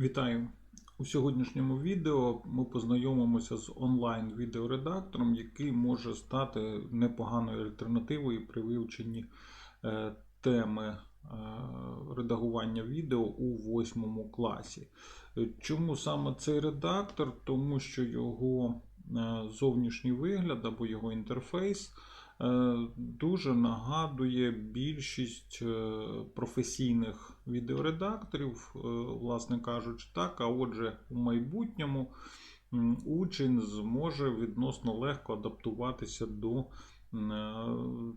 Вітаю! У сьогоднішньому відео ми познайомимося з онлайн-відеоредактором, який може стати непоганою альтернативою при вивченні е, теми е, редагування відео у восьмому класі. Е, Чому саме цей редактор? Тому що його зовнішній вигляд або його інтерфейс дуже нагадує більшість професійних відеоредакторів, е, власне кажучи, так. А отже, у майбутньому учень зможе відносно легко адаптуватися до е,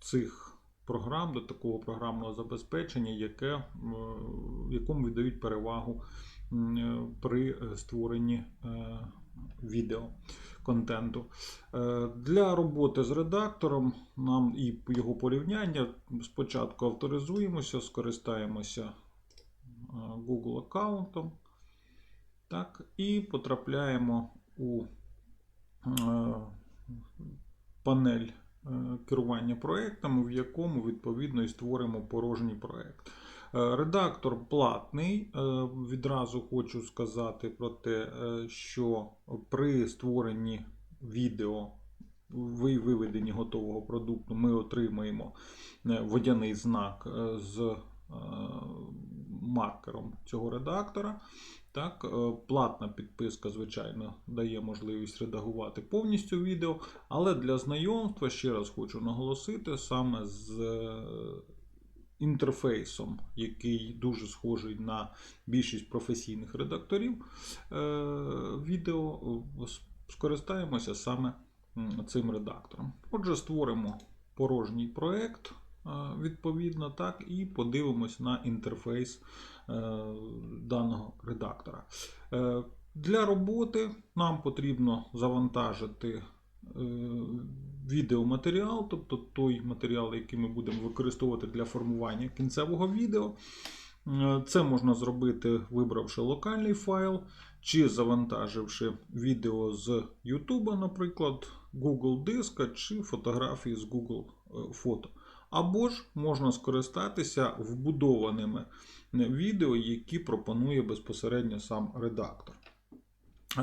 цих програм, до такого програмного забезпечення, яке, якому віддають перевагу е, при е, створенні е, відео контенту. Е, Для роботи з редактором нам і його порівняння спочатку авторизуємося, скористаємося е, Google аккаунтом. Так, і потрапляємо у е, панель е, керування проектами, в якому відповідно і створимо порожній проект. Е, Редактор платний. Е, Відразу хочу сказати про те, е, що при створенні відео ви виведенні готового продукту ми отримаємо е, водяний знак е, з е, маркером цього редактора. Так, е, платна підписка, звичайно, дає можливість редагувати повністю відео, але для знайомства ще раз хочу наголосити саме з е, інтерфейсом, який дуже схожий на більшість професійних редакторів е, відео, скористаємося саме цим редактором. Отже, створимо порожній проект. Відповідно, так, і подивимось на інтерфейс е, даного редактора. Е, Для роботи нам потрібно завантажити е, відеоматеріал, тобто той матеріал, який ми будемо використовувати для формування кінцевого відео. Це можна зробити, вибравши локальний файл, чи завантаживши відео з YouTube, наприклад, Google диска, чи фотографії з Google фото. Або ж можна скористатися вбудованими відео, які пропонує безпосередньо сам редактор.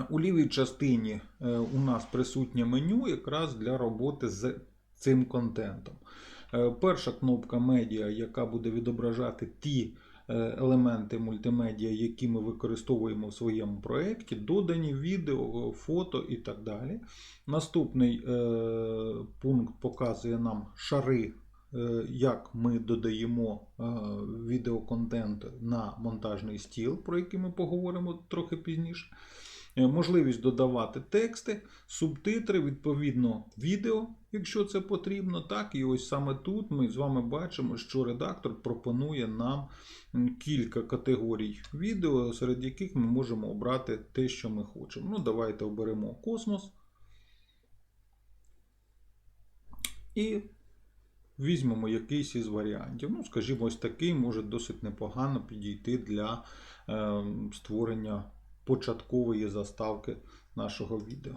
У лівій частині е, у нас присутнє меню якраз для роботи з цим контентом. Е, Перша кнопка медіа, яка буде відображати ті е, елементи мультимедіа, які ми використовуємо в своєму проєкті, додані відео, фото і так далі. Наступний пункт показує нам шари, як ми додаємо е, відеоконтент на монтажний стіл, про який ми поговоримо трохи пізніше. Е, Можливість додавати тексти, субтитри, відповідно, відео, якщо це потрібно. Так, і ось саме тут ми з вами бачимо, що редактор пропонує нам кілька категорій відео, серед яких ми можемо обрати те, що ми хочемо. Ну, давайте оберемо космос. І візьмемо якийсь із варіантів. Ну, скажімо, ось такий може досить непогано підійти для е, створення початкової заставки нашого відео.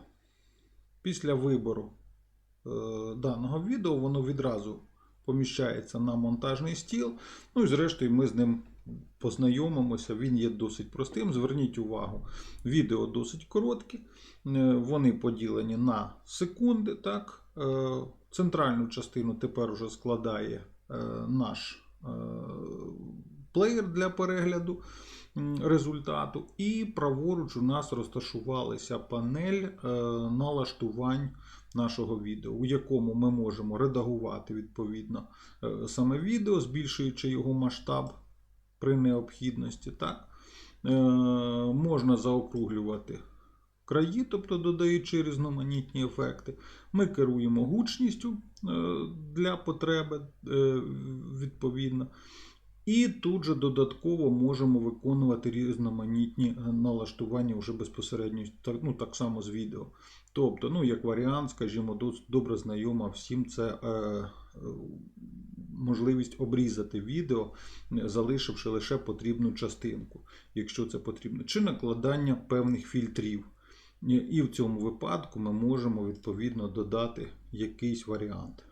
Після вибору е, даного відео воно відразу поміщається на монтажний стіл. Ну і зрештою ми з ним познайомимося. Він є досить простим. Зверніть увагу, відео досить короткі, е, вони поділені на секунди. Так? Е, Центральну частину тепер уже складає е, наш е, плеєр для перегляду результату. І праворуч у нас розташувалася панель е, налаштувань нашого відео, у якому ми можемо редагувати відповідно саме відео, збільшуючи його масштаб при необхідності. Так? Можна заокруглювати краї, тобто додаючи різноманітні ефекти. Ми керуємо гучністю е, для потреби е, відповідно. І тут же додатково можемо виконувати різноманітні е, налаштування вже безпосередньо ну, так само з відео. Тобто, ну, як варіант, скажімо, добре знайома всім це е, можливість обрізати відео, залишивши лише потрібну частинку, якщо це потрібно, чи накладання певних фільтрів. І- в цьому випадку ми можемо відповідно додати якийсь варіант.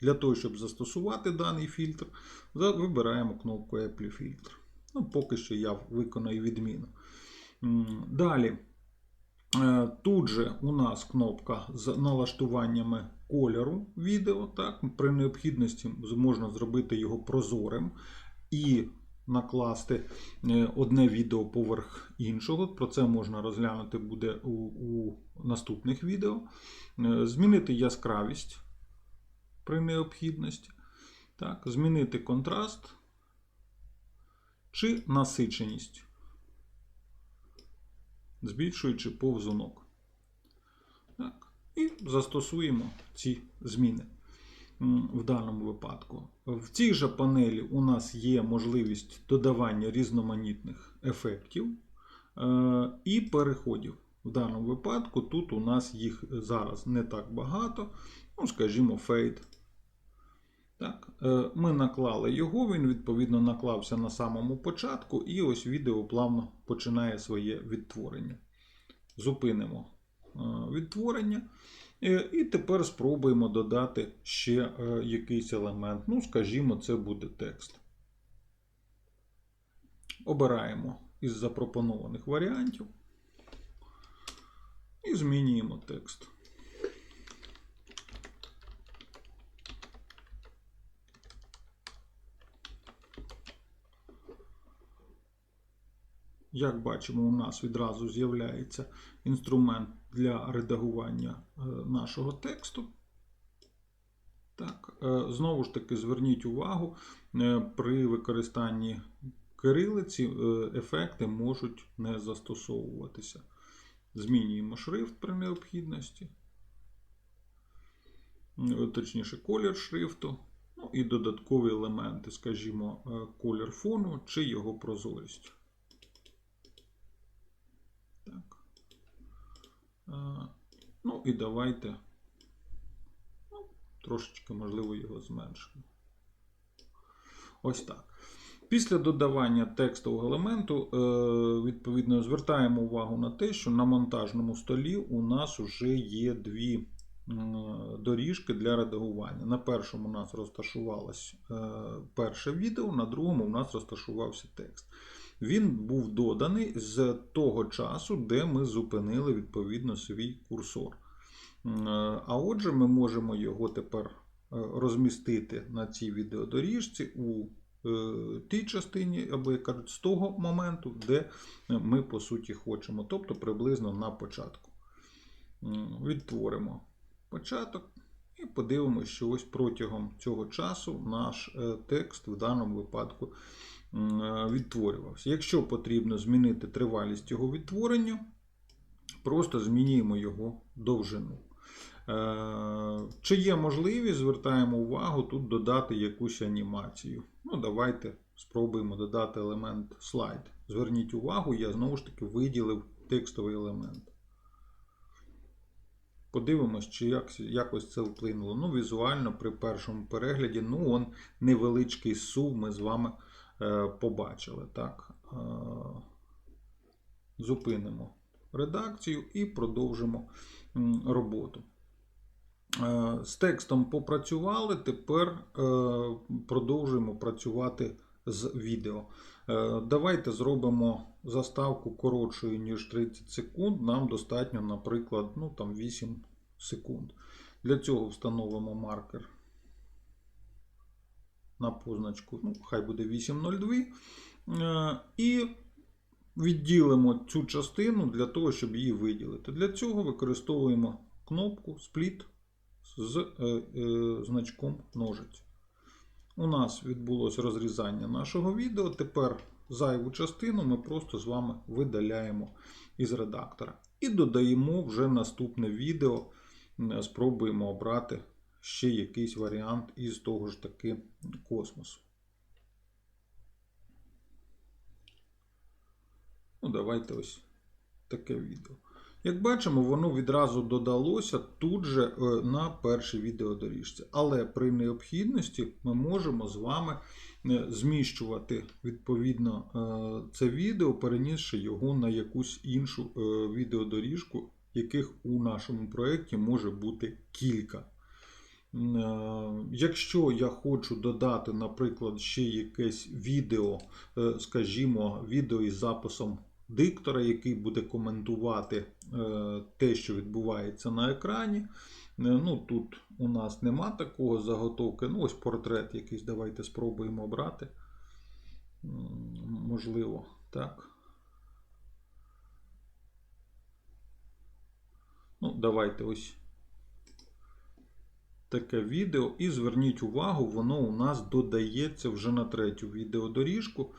Для того, щоб застосувати даний фільтр, вибираємо кнопку Apple Filter. Ну, поки що я виконую відміну. Далі. Е, Тут же у нас кнопка з налаштуваннями кольору відео. Так? При необхідності можна зробити його прозорим і накласти е, одне відео поверх іншого. Про це можна розглянути буде у, у наступних відео. Е, Змінити яскравість при необхідності. Так? Змінити контраст чи насиченість збільшуючи повзунок. Так. І застосуємо ці зміни в даному випадку. В цій же панелі у нас є можливість додавання різноманітних ефектів е, і переходів. В даному випадку тут у нас їх зараз не так багато, ну, скажімо, фейд. Так, е, Ми наклали його, він відповідно наклався на самому початку, і ось відео плавно починає своє відтворення. Зупинимо е, відтворення. Е, І тепер спробуємо додати ще е, якийсь елемент. Ну, скажімо, це буде текст. Обираємо із запропонованих варіантів і змінюємо текст. Як бачимо, у нас відразу з'являється інструмент для редагування е, нашого тексту. Так, е, Знову ж таки, зверніть увагу, е, при використанні кирилиці ефекти можуть не застосовуватися. Змінюємо шрифт при необхідності, точніше, колір шрифту, ну і додаткові елементи, скажімо, колір фону чи його прозорість. Так. А, ну і давайте ну, трошечки, можливо, його зменшимо. Ось так. Після додавання текстового елементу, е, відповідно, звертаємо увагу на те, що на монтажному столі у нас вже є дві доріжки для редагування. На першому у нас розташувалось е, перше відео, на другому у нас розташувався текст він був доданий з того часу, де ми зупинили відповідно свій курсор. А отже, ми можемо його тепер е, розмістити на цій відеодоріжці у е, тій частині, або як кажуть, з того моменту, де ми по суті хочемо, тобто приблизно на початку. Відтворимо початок і подивимося, що ось протягом цього часу наш е, текст в даному випадку Е, відтворювався. Якщо потрібно змінити тривалість його відтворення, просто змінюємо його довжину. Е, чи є можливість, звертаємо увагу, тут додати якусь анімацію. Ну, Давайте спробуємо додати елемент слайд. Зверніть увагу, я знову ж таки виділив текстовий елемент. Подивимось, чи як, якось це вплинуло. Ну, Візуально при першому перегляді, ну, он невеличкий сув ми з вами Е, побачили. Так? Е, зупинимо редакцію і продовжимо роботу. Е, з текстом попрацювали, тепер продовжуємо працювати з відео. Давайте зробимо заставку коротшою, ніж 30 секунд. Нам достатньо, наприклад, ну, там 8 секунд. Для цього встановимо маркер на позначку, ну, хай буде 802. Е, і відділимо цю частину для того, щоб її виділити. Для цього використовуємо кнопку Split з е, е, значком ножиць. У нас відбулося розрізання нашого відео. Тепер зайву частину ми просто з вами видаляємо із редактора. І додаємо вже наступне відео. Спробуємо обрати ще якийсь варіант із того ж таки космосу. Ну, давайте ось таке відео. Як бачимо, воно відразу додалося тут же е, на першій відеодоріжці. Але при необхідності ми можемо з вами е, зміщувати відповідно е, це відео, перенісши його на якусь іншу відеодоріжку, яких у нашому проєкті може бути кілька. Е, якщо я хочу додати, наприклад, ще якесь відео, е, скажімо, відео із записом диктора, який буде коментувати е, те, що відбувається на екрані. Ну, тут у нас нема такого заготовки. Ну, ось портрет якийсь. Давайте спробуємо обрати. Можливо, так. Ну, давайте ось таке відео. І зверніть увагу, воно у нас додається вже на третю відеодоріжку.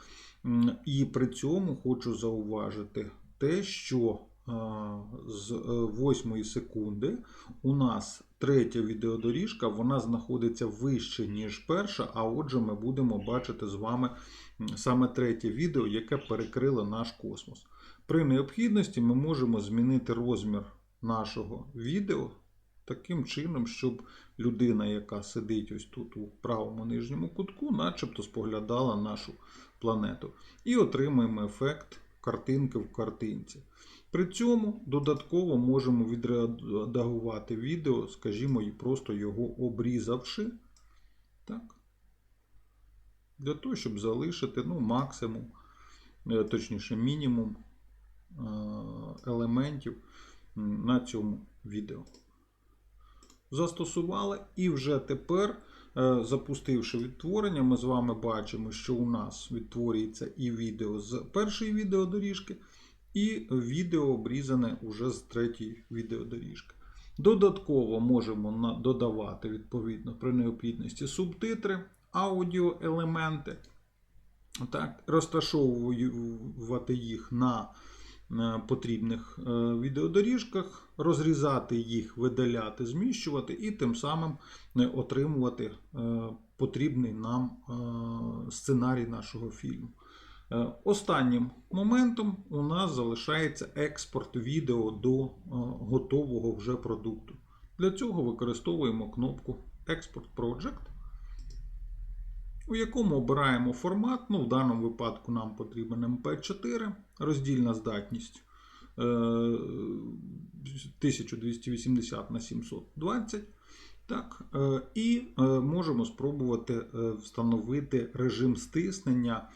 І при цьому хочу зауважити те, що з 8 секунди у нас третя відеодоріжка, вона знаходиться вище, ніж перша, а отже, ми будемо бачити з вами саме третє відео, яке перекрило наш космос. При необхідності ми можемо змінити розмір нашого відео таким чином, щоб людина, яка сидить ось тут у правому нижньому кутку, начебто споглядала нашу планету. І отримаємо ефект картинки в картинці. При цьому додатково можемо відредагувати відео, скажімо, і просто його обрізавши. Так. Для того, щоб залишити ну, максимум, е, точніше, мінімум е, елементів на цьому відео. Застосували, і вже тепер, е, запустивши відтворення, ми з вами бачимо, що у нас відтворюється і відео з першої відеодоріжки, і відео обрізане уже з третьої відеодоріжки. Додатково можемо додавати відповідно при необхідності субтитри, аудіоелементи, так, розташовувати їх на потрібних е, відеодоріжках, розрізати їх, видаляти, зміщувати і тим самим е, отримувати е, потрібний нам е, сценарій нашого фільму. Е, Останнім моментом у нас залишається експорт відео до е, готового вже продукту. Для цього використовуємо кнопку Export Project, у якому обираємо формат. Ну, в даному випадку нам потрібен MP4, роздільна здатність е, 1280 на 720. Так, е, і е, можемо спробувати е, встановити режим стиснення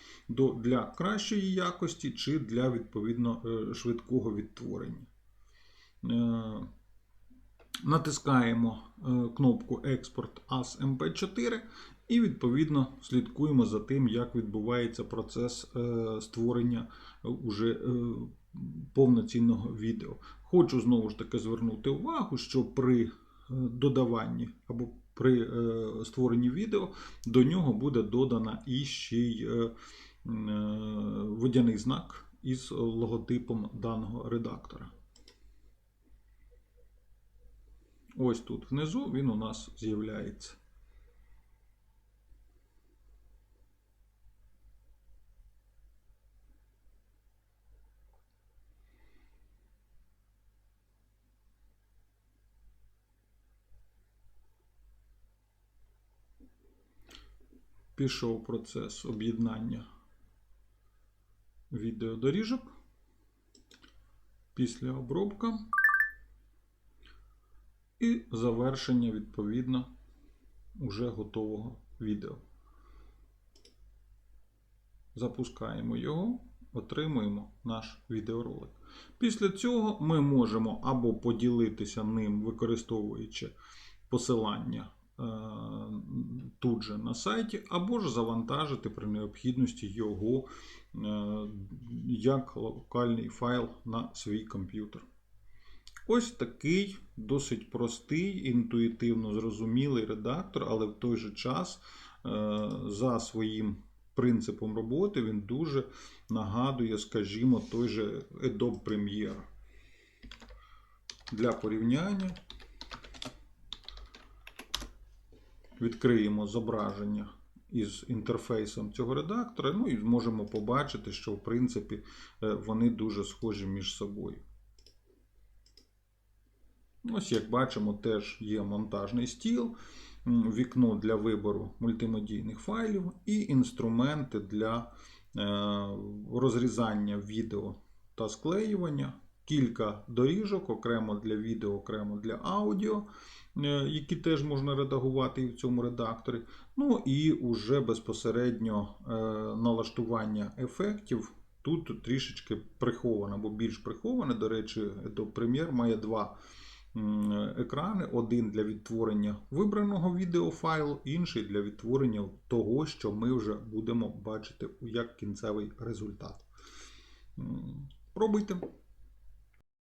для кращої якості чи для відповідно е, швидкого відтворення. Е, Натискаємо е, кнопку Експорт as MP4 і відповідно слідкуємо за тим, як відбувається процес е, створення е, уже е, повноцінного відео. Хочу знову ж таки звернути увагу, що при додаванні або при створенні відео до нього буде додана і ще й водяний знак із логотипом даного редактора. Ось тут внизу він у нас з'являється. Пішов процес об'єднання відеодоріжок. Після обробка і завершення відповідно уже готового відео. Запускаємо його, отримуємо наш відеоролик. Після цього ми можемо або поділитися ним, використовуючи посилання тут же на сайті, або ж завантажити при необхідності його е, як локальний файл на свій комп'ютер. Ось такий досить простий, інтуїтивно зрозумілий редактор, але в той же час е, за своїм принципом роботи він дуже нагадує, скажімо, той же Adobe Premiere. Для порівняння відкриємо зображення із інтерфейсом цього редактора, ну і зможемо побачити, що в принципі е, вони дуже схожі між собою. Ось, як бачимо, теж є монтажний стіл, вікно для вибору мультимедійних файлів і інструменти для е, розрізання відео та склеювання, кілька доріжок, окремо для відео, окремо для аудіо, е, які теж можна редагувати і в цьому редакторі. Ну і уже безпосередньо е, налаштування ефектів Тут трішечки приховано, або більш приховане. До речі, Adobe Premiere має два екрани: один для відтворення вибраного відеофайлу, інший для відтворення того, що ми вже будемо бачити як кінцевий результат. Пробуйте.